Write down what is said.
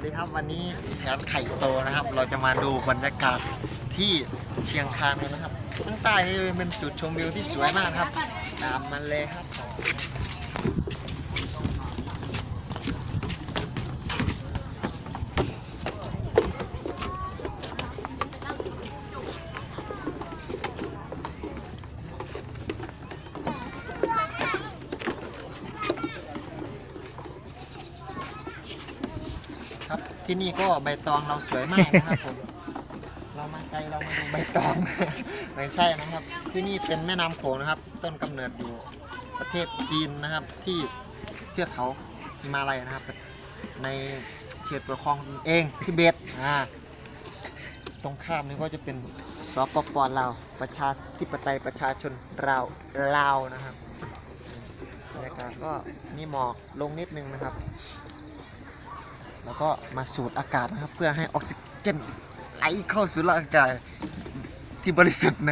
วัสดีครับวันนี้แทนไข่โตนะครับ เราจะมาดูบรรยากาศที่เชียงคานกันนะครับข้างใต้นี่เป็นจุดชมวิวที่สวยมากครับ ตามมันเลยครับ ครับ ที่นี่ก็ใบตองเราสวยมากนะครับผม เรามาไกลเรามาดูใบตอง ไม่ใช่นะครับ ที่นี่เป็นแม่น้ำโขงนะครับ ต้นกำเนิดอยู่ประเทศจีนนะครับ ที่เทือกเขาฮิมาลัยนะครับ ในเขตปกครองตนเองทิเบตอ่าตรงข้ามนี่ก็จะเป็นสปปลาวประชาธิปไตยประชาชนลาวลาวนะครับบรรยากาศก็มีหมอกลงนิดนึงนะครับ แล้วก็มาสูดอากาศนะครับ เพื่อให้ออกซิเจนไหลเข้าสู่ร่างกายที่บริสุทธิ์นะ